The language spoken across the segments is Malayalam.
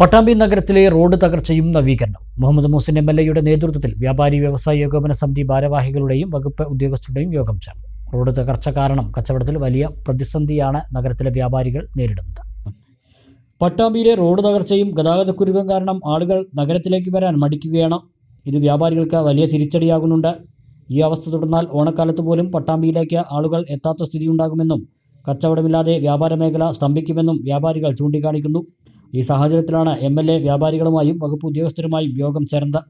പട്ടാമ്പി നഗരത്തിലെ റോഡ് തകർച്ചയും നവീകരണം. മുഹമ്മദ് മുഹസിൻ എം എൽ എയുടെ നേതൃത്വത്തിൽ വ്യാപാരി വ്യവസായ ഏകോപന സമിതി ഭാരവാഹികളുടെയും വകുപ്പ് ഉദ്യോഗസ്ഥരുടെയും യോഗം ചേർന്നു. റോഡ് തകർച്ച കാരണം കച്ചവടത്തിൽ വലിയ പ്രതിസന്ധിയാണ് നഗരത്തിലെ വ്യാപാരികൾ നേരിടുന്നത്. പട്ടാമ്പിയിലെ റോഡ് തകർച്ചയും ഗതാഗതക്കുരുക്കം കാരണം ആളുകൾ നഗരത്തിലേക്ക് വരാൻ മടിക്കുകയാണ്. ഇത് വ്യാപാരികൾക്ക് വലിയ തിരിച്ചടിയാകുന്നുണ്ട്. ഈ അവസ്ഥ തുടർന്നാൽ ഓണക്കാലത്ത് പോലും പട്ടാമ്പിയിലേക്ക് ആളുകൾ എത്താത്ത സ്ഥിതിയുണ്ടാകുമെന്നും കച്ചവടമില്ലാതെ വ്യാപാര മേഖല സ്തംഭിക്കുമെന്നും വ്യാപാരികൾ ചൂണ്ടിക്കാണിക്കുന്നു. ഈ സാഹചര്യത്തിലാണ് എം എൽ എ വ്യാപാരികളുമായും വകുപ്പ് ഉദ്യോഗസ്ഥരുമായും യോഗം ചേർന്നത്.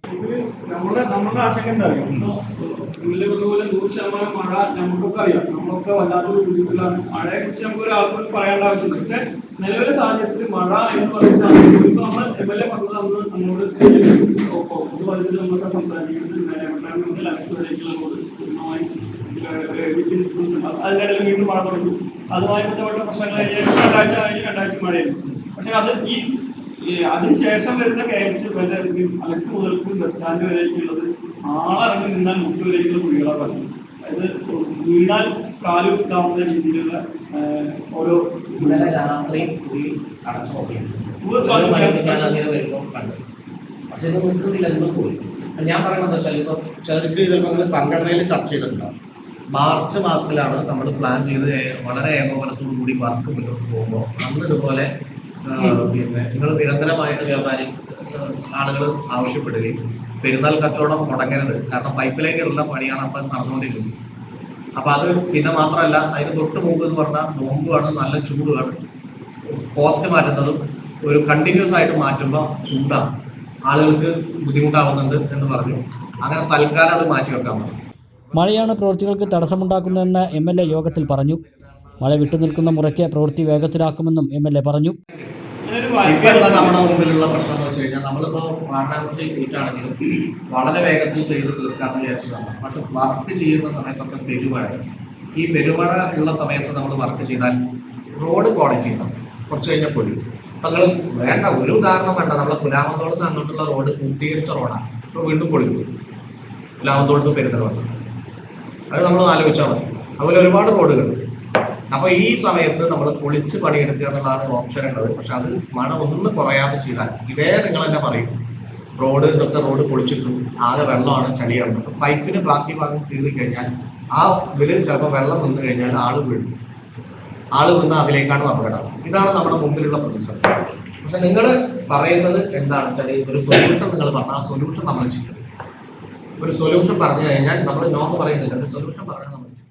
മുല്ല പോലെ നൂറ് ശതമാനം മഴ നമുക്കൊക്കെ അറിയാം. നമ്മളൊക്കെ വല്ലാത്തൊരു ബുദ്ധിമുട്ടിലാണ്. മഴയെ കുറിച്ച് നമുക്ക് ഒരാൾക്കും പറയേണ്ട ആവശ്യമില്ല. പക്ഷെ നിലവിലെ സാഹചര്യത്തിൽ മഴ എന്ന് പറയുന്നത് ഇപ്പൊ നമ്മൾ എം എൽ എ പറഞ്ഞത് അന്ന് നമ്മളോട് പൊതുവഴുത്തിൽ നമ്മളൊക്കെ സംസാരിക്കുന്നത് അതിനിടയിൽ വീണ്ടും മഴ തുടങ്ങി. അതുമായി ബന്ധപ്പെട്ട പ്രശ്നങ്ങൾ രണ്ടാഴ്ച കഴിഞ്ഞ് രണ്ടാഴ്ച മഴയായിരുന്നു പക്ഷെ അത് ഈ അതിനുശേഷം വരുന്ന കയച്ച് വരെ അലക്സ് മുതൽക്കും ബസ് സ്റ്റാൻഡ് വരേക്കുള്ളത് നിന്നാൽ മുട്ട് കുഴികളെ പറഞ്ഞു അതായത് വീണാൽ കാൽ കിട്ടാവുന്ന രീതിയിലുള്ള ഓരോ ഇന്നലെ രാത്രി കുഴി അടച്ചു. ഞാൻ അങ്ങനെ വരുമ്പോൾ കണ്ടു. പക്ഷെ ഇത് നിൽക്കുന്നില്ല ഇന്ന് പോയി. ഞാൻ പറയണത് വെച്ചാൽ ഇപ്പൊ ചിലർക്ക് ചിലപ്പോൾ സംഘടനയിൽ ചർച്ച ചെയ്തിട്ടുണ്ടാവും. മാർച്ച് മാസത്തിലാണ് നമ്മൾ പ്ലാൻ ചെയ്ത് വളരെ ഏകോപനത്തോടു കൂടി വർക്ക് മുന്നോട്ട് പോകുമ്പോൾ നമ്മൾ ഇതുപോലെ പിന്നെ നിങ്ങൾ നിരന്തരമായിട്ട് വ്യാപാരി ആളുകൾ ആവശ്യപ്പെടുകയും പെരുന്നാൾ കച്ചവടം മുടങ്ങരുത്. കാരണം പൈപ്പ് ലൈനിലുള്ള പണിയാണ് അപ്പം നടന്നുകൊണ്ടിരിക്കുന്നത്. അപ്പം അത് പിന്നെ മാത്രമല്ല അതിന് തൊട്ട് മുമ്പ് എന്ന് പറഞ്ഞാൽ നോമ്പുമാണ് നല്ല ചൂടുമാണ് പോസ്റ്റ് മാറ്റുന്നതും ഒരു കണ്ടിന്യൂസ് ആയിട്ട് മാറ്റുമ്പോൾ ചൂടാണ്. ആളുകൾക്ക് ബുദ്ധിമുട്ടാവുന്നുണ്ട് എന്ന് പറഞ്ഞു. അങ്ങനെ തൽക്കാലം അത് മാറ്റി വെക്കാൻ പറഞ്ഞു. മഴയാണ് പ്രവൃത്തികൾക്ക് തടസ്സമുണ്ടാക്കുന്നതെന്ന് എം എൽ എ യോഗത്തിൽ പറഞ്ഞു. മഴ വിട്ടുനിൽക്കുന്ന മുറയ്ക്ക് പ്രവൃത്തി വേഗത്തിലാക്കുമെന്നും എം എൽ എ പറഞ്ഞു. ഇപ്പൊ എന്താ നമ്മുടെ മുമ്പിലുള്ള പ്രശ്നം എന്ന് വെച്ച് കഴിഞ്ഞാൽ നമ്മളിപ്പോ വാരണാസി കൂട്ടാണെങ്കിലും വളരെ വേഗത്തിൽ ചെയ്ത് തീർക്കാൻ വിചാരിച്ചതാണ് പക്ഷെ വർക്ക് ചെയ്യുന്ന സമയത്തൊക്കെ പെരുമഴ. ഈ പെരുമഴ ഉള്ള സമയത്ത് നമ്മൾ വർക്ക് ചെയ്താൽ റോഡ് ക്വാളിറ്റി ഉണ്ടാവും. കുറച്ച് കഴിഞ്ഞാൽ പൊടി. അപ്പൊ നിങ്ങൾ വേണ്ട ഒരു ഉദാഹരണം വേണ്ട. നമ്മളെ പുലാമന്തോളത്ത് അങ്ങോട്ടുള്ള റോഡ് പൂർത്തീകരിച്ച റോഡാണ്. ഇപ്പൊ വീണ്ടും പൊളിക്കും പുലാമന്തോളത്ത് പെരുന്തൽമണ്ണ. അത് നമ്മൾ ആലോചിച്ചാൽ മതി. അതുപോലെ ഒരുപാട് റോഡുകൾ. അപ്പൊ ഈ സമയത്ത് നമ്മൾ പൊളിച്ച് പണിയെടുക്കുക എന്നുള്ളതാണ് ഓപ്ഷൻ ഉള്ളത്. പക്ഷെ അത് മഴ ഒന്ന് കുറയാതെ ചെയ്താൽ ഇതേ നിങ്ങൾ തന്നെ പറയും. റോഡ് ഇതൊക്കെ റോഡ് പൊളിച്ചിട്ടു. ആകെ വെള്ളമാണ് ചളിയാണ്. പൈപ്പിന് ബാക്കി ഭാഗം കീറി കഴിഞ്ഞാൽ ആ ഇതിൽ ചിലപ്പോൾ വെള്ളം നിന്ന് കഴിഞ്ഞാൽ ആൾ വീഴും. ആൾ വീണ് അതിലേക്കാണ് അപകടം. ഇതാണ് നമ്മുടെ മുമ്പിലുള്ള പ്രതിസന്ധി. പക്ഷെ നിങ്ങൾ പറയുന്നത് എന്താണ്? വെച്ചാൽ ഒരു സൊല്യൂഷൻ നിങ്ങൾ പറഞ്ഞാൽ ആ സൊല്യൂഷൻ നമ്മൾ ചെയ്യും ഒരു സൊല്യൂഷൻ പറഞ്ഞു കഴിഞ്ഞാൽ നമ്മൾ നോന്ന് പറയുന്നില്ല. ഒരു സൊല്യൂഷൻ പറഞ്ഞാൽ നമ്മൾ ചെയ്യും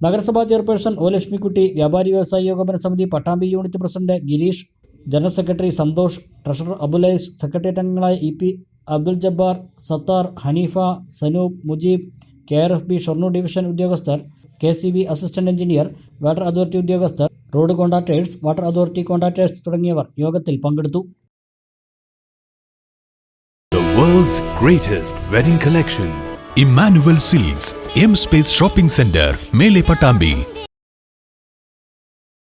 നഗരസഭാ ചെയർപേഴ്സൺ ഒ ലക്ഷ്മിക്കുട്ടി വ്യാപാരി വ്യവസായ ഏകോപന സമിതി Pattambi unit president Girish general secretary Santhosh treasurer Abulais secretariat അംഗങ്ങളായ E P Abdul Jabbar Sathar Haneefa Sanoop Mujeeb K R F B Shoranur division ഉദ്യോഗസ്ഥർ K C B assistant engineer water authority ഉദ്യോഗസ്ഥർ road contractors water authority contractors തുടങ്ങിയവർ യോഗത്തിൽ പങ്കെടുത്തു The world's greatest wedding. Emmanuel Silks, M Space Shopping Center, Mele Patambi.